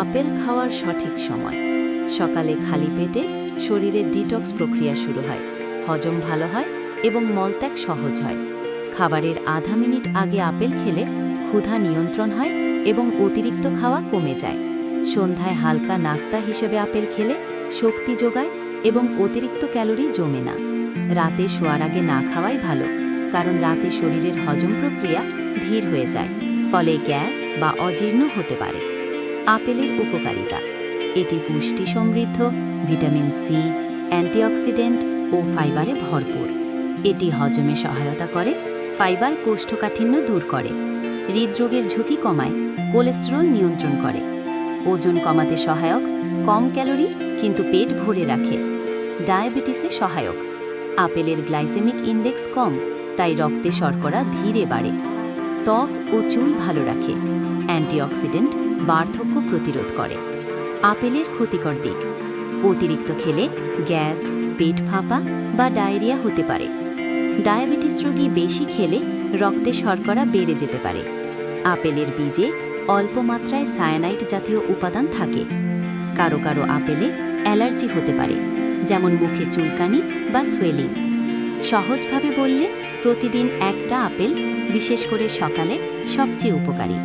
Apple খাওয়ার সঠিক সময়। সকালে খালি পেটে শরীরের ডিটক্স প্রক্রিয়া শুরু হয়। হজম ভালো হয় এবং মলত্যাগ সহজ হয়। খাবারের আধা মিনিট আগে আপেল খেলে ক্ষুধা নিয়ন্ত্রণ হয় এবং অতিরিক্ত খাওয়া কমে যায়। সন্ধ্যায় হালকা নাস্তা হিসেবে আপেল খেলে শক্তি যোগায় এবং অতিরিক্ত ক্যালোরি জমে না। রাতে শোয়ার আগে না খাওয়াই ভালো, কারণ রাতে শরীরের হজম প্রক্রিয়া ধীর হয়ে যায়, ফলে গ্যাস বা অজীর্ণ হতে পারে। আপেলের উপকারিতা। এটি পুষ্টি সমৃদ্ধ, ভিটামিন সি, অ্যান্টিঅক্সিডেন্ট ও ফাইবারে ভরপুর। এটি হজমে সহায়তা করে, ফাইবার কোষ্ঠকাঠিন্য দূর করে, হৃদরোগের ঝুঁকি কমায়, কোলেস্টেরল নিয়ন্ত্রণ করে। ওজন কমাতে সহায়ক, কম ক্যালোরি কিন্তু পেট ভরে রাখে। ডায়াবেটিসে সহায়ক। আপেলের গ্লাইসেমিক ইন্ডেক্স কম, তাই রক্তে শর্করা ধীরে বাড়ে। ত্বক ও চুল ভালো রাখে। অ্যান্টিঅক্সিডেন্ট বার্ধক্য প্রতিরোধ করে। আপেলের ক্ষতিকর দিক। অতিরিক্ত খেলে গ্যাস, পেট ফাঁপা বা ডায়রিয়া হতে পারে। ডায়াবেটিস রোগী বেশি খেলে রক্তে শর্করা বেড়ে যেতে পারে। আপেলের বীজে অল্প মাত্রায় সায়ানাইট জাতীয় উপাদান থাকে। কারও কারও আপেলে অ্যালার্জি হতে পারে, যেমন মুখে চুলকানি বা সোয়েলিং। সহজভাবে বললে প্রতিদিন একটা আপেল, বিশেষ করে সকালে সবচেয়ে উপকারী।